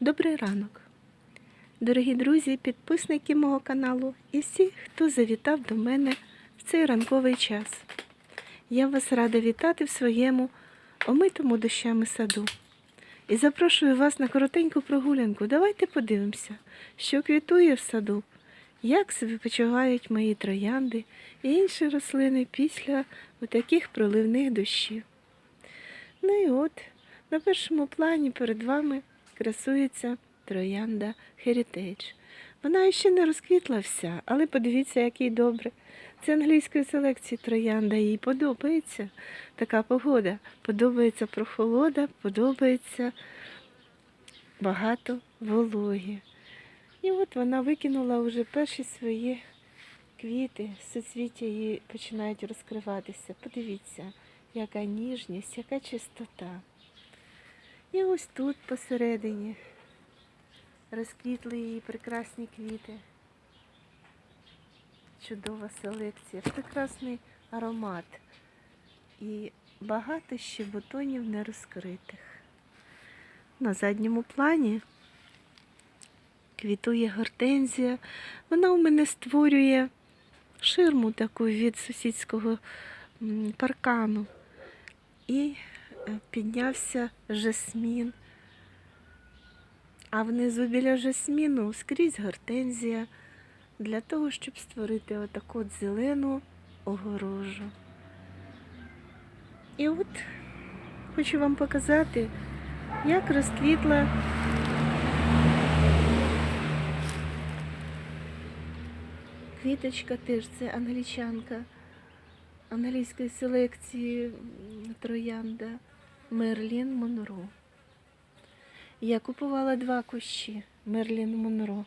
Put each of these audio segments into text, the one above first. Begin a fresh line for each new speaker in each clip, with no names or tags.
Добрий ранок, дорогі друзі, підписники мого каналу і всі, хто завітав до мене в цей ранковий час. Я вас рада вітати в своєму омитому дощами саду. І запрошую вас на коротеньку прогулянку. Давайте подивимося, що квітує в саду, як себе почувають мої троянди і інші рослини після таких проливних дощів. Ну і от, на першому плані перед вами красується троянда Heritage. Вона ще не розквітла вся, але подивіться, який добре. Це англійської селекції троянда. Їй подобається така погода. Подобається прохолода, подобається багато вологі. І от вона викинула вже перші свої квіти, соцвіття її починають розкриватися. Подивіться, яка ніжність, яка чистота. І ось тут посередині розквітли її прекрасні квіти. Чудова селекція, прекрасний аромат. І багато ще бутонів не розкритих. На задньому плані квітує гортензія. Вона у мене створює ширму таку від сусідського паркану. І піднявся жасмін. А внизу біля жасміну скрізь гортензія для того, щоб створити отаку от зелену огорожу. І от хочу вам показати, як розквітла квіточка теж це англічанка англійської селекції троянда Мерлін Монро. Я купувала два кущі Мерлін Монро.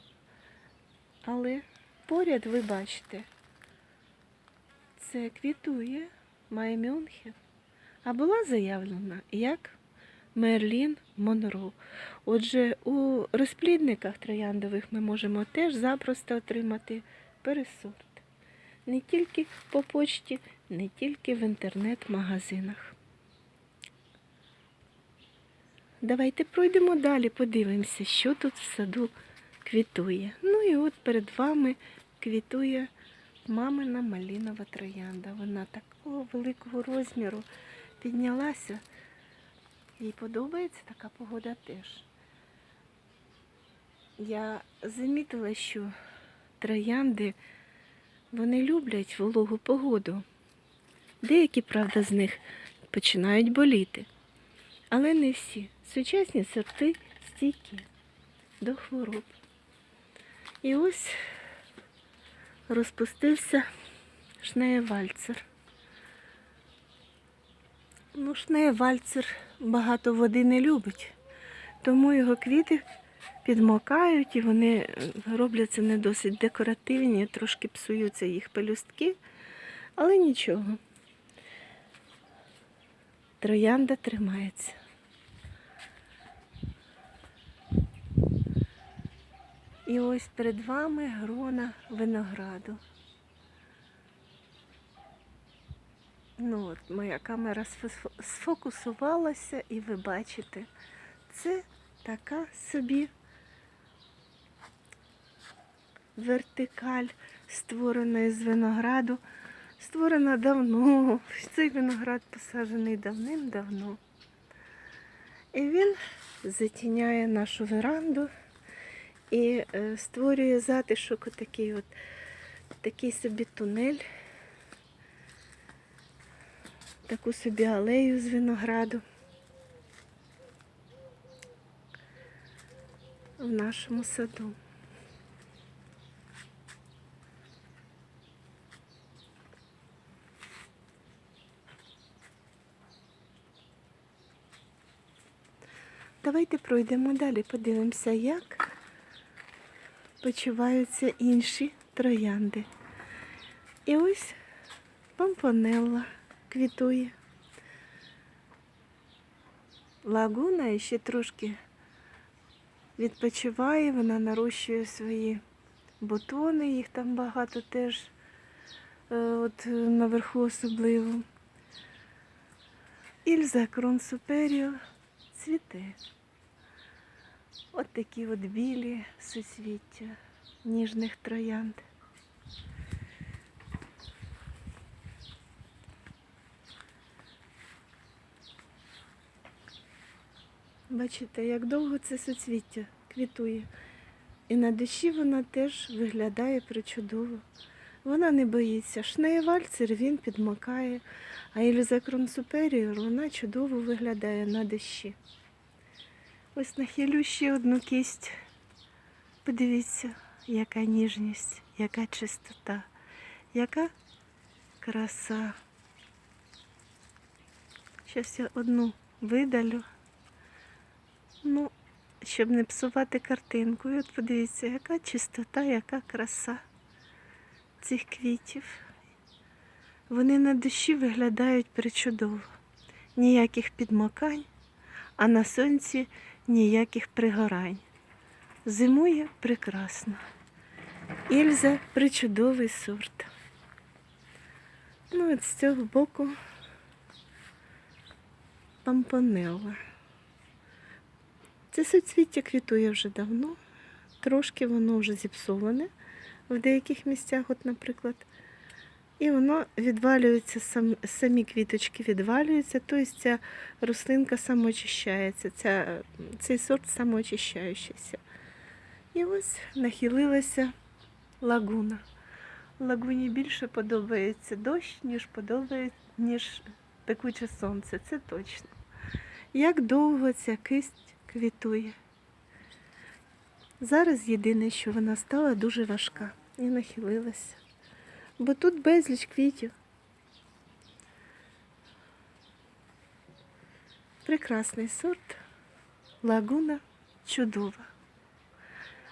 Але поряд ви бачите, це квітує Май Мюнхен, а була заявлена як Мерлін Монро. Отже, у розплідниках трояндових ми можемо теж запросто отримати пересорт. Не тільки по почті, не тільки в інтернет-магазинах. Давайте пройдемо далі, подивимося, що тут в саду квітує. Ну і от перед вами квітує мамина малінова троянда. Вона такого великого розміру піднялася. Їй подобається така погода теж. Я замітила, що троянди вони люблять вологу погоду. Деякі, правда, з них починають боліти. Але не всі. Сучасні сорти стійкі до хвороб. І ось розпустився шнеєвальцер. Ну, шнеєвальцер багато води не любить, тому його квіти підмокають і вони робляться не досить декоративні, трошки псуються їх пелюстки, але нічого. Троянда тримається. І ось перед вами грона винограду. Ну от, моя камера сфокусувалася, і ви бачите, це така собі вертикаль, створена із винограду. Створена давно. Цей виноград посаджений давним-давно. І він затіняє нашу веранду і е, створює затишок отакий от такий собі тунель, таку собі алею з винограду в нашому саду. Давайте пройдемо далі, подивимося, як почуваються інші троянди. І ось помпонелла квітує. Лагуна ще трошки відпочиває, вона нарощує свої бутони, їх там багато теж, е, от наверху особливо. Ільза Крон Суперіо цвіте. От такі от білі суцвіття ніжних троянд. Бачите, як довго це суцвіття квітує. І на душі вона теж виглядає причудово. Вона не боїться. Шнеєвальцер він підмокає, а Ельзакрон Суперіор вона чудово виглядає на дощі. Ось нахилю ще одну кість. Подивіться, яка ніжність, яка чистота, яка краса. Щас я одну видалю. Ну, щоб не псувати картинку. І от подивіться, яка чистота, яка краса цих квітів. Вони на душі виглядають причудово. Ніяких підмокань, а на сонці ніяких пригорань. Зимує прекрасно. Ільза причудовий сорт. Ну, от з цього боку пампонелла. Це суцвіття квітує вже давно. Трошки воно вже зіпсоване в деяких місцях, от, наприклад. І воно відвалюється, сам, самі квіточки відвалюються, тобто ця рослинка самоочищається, ця, цей сорт самоочищаючийся. І ось нахилилася лагуна. Лагуні більше подобається дощ, ніж подобається, ніж пекуче сонце, це точно. Як довго ця кисть квітує. Зараз єдине, що вона стала дуже важка і нахилилася. Бо тут безліч квітів. Прекрасний сорт, лагуна чудова.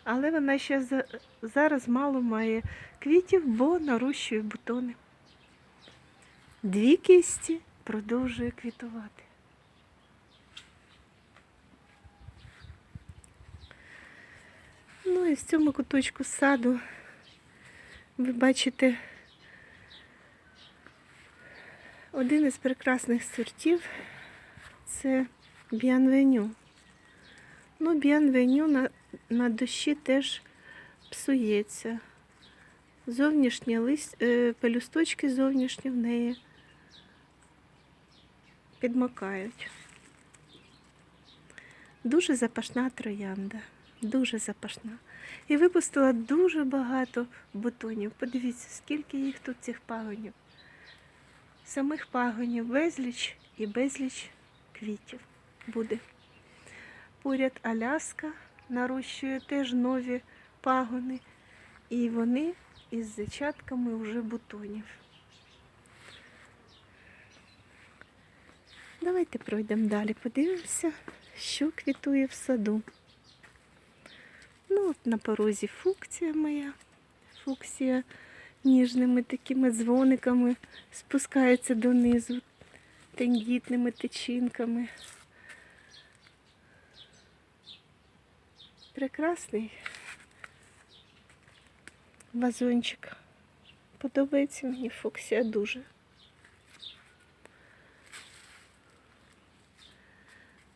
Але вона ще зараз мало має квітів, бо нарощує бутони. Дві кисті продовжує квітувати. Ну і в цьому куточку саду ви бачите один із прекрасних сортів це біанвеню. Ну, біанвеню на, на дощі теж псується. Зовнішні лист, е, пелюсточки зовнішні в неї підмокають. Дуже запашна троянда, дуже запашна. І випустила дуже багато бутонів. Подивіться, скільки їх тут цих пагонів. Самих пагонів безліч і безліч квітів буде. Поряд Аляска нарощує теж нові пагони, і вони із зачатками вже бутонів. Давайте пройдемо далі, подивимося, що квітує в саду. Ну, от на порозі фукція моя. Фукція ніжними такими дзвониками спускається донизу, тендітними тичинками. Прекрасний вазончик. Подобається мені фуксія дуже.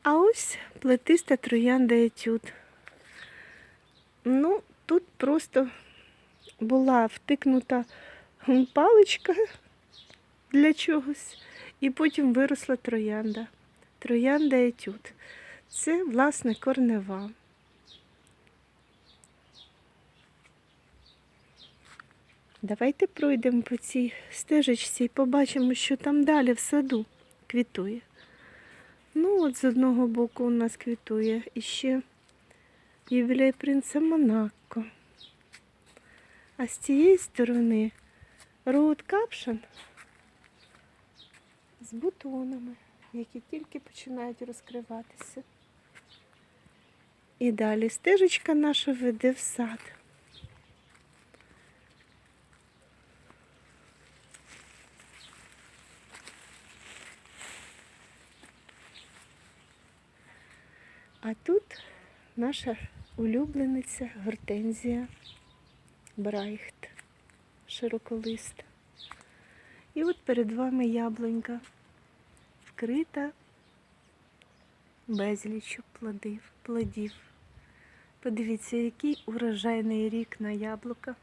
А ось плетиста троянда етюд. Ну, тут просто була втикнута паличка для чогось, і потім виросла троянда. Троянда етюд. Це, власне, корнева. Давайте пройдемо по цій стежечці і побачимо, що там далі в саду квітує. Ну, от з одного боку у нас квітує іще ювілей принца Монако. А з цієї сторони роуд капшан з бутонами, які тільки починають розкриватися. І далі стежечка наша веде в сад. А тут наша улюблениця гортензія Брайхт, широколиста. І от перед вами яблунька, вкрита безліччю плодів, плодів. Подивіться, який урожайний рік на яблука.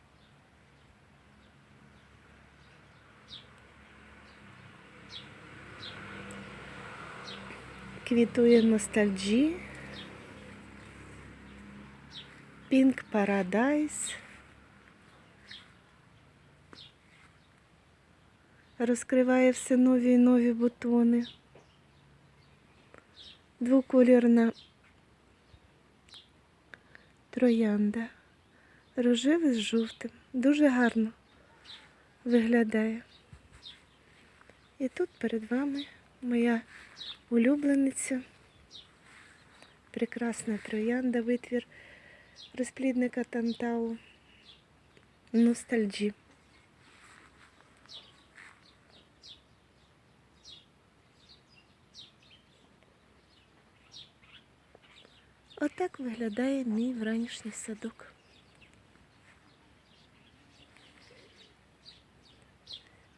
Квітує ностальджі. Пінк Парадайз. Розкриває все нові і нові бутони. Двоколірна троянда. Рожевий з жовтим. Дуже гарно виглядає. І тут перед вами моя улюблениця. Прекрасна троянда, витвір розплідника Тантау. Ностальджі. Отак виглядає мій вранішній садок.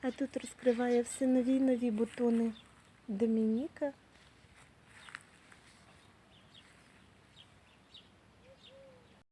А тут розкриває все нові нові бутони Домініка.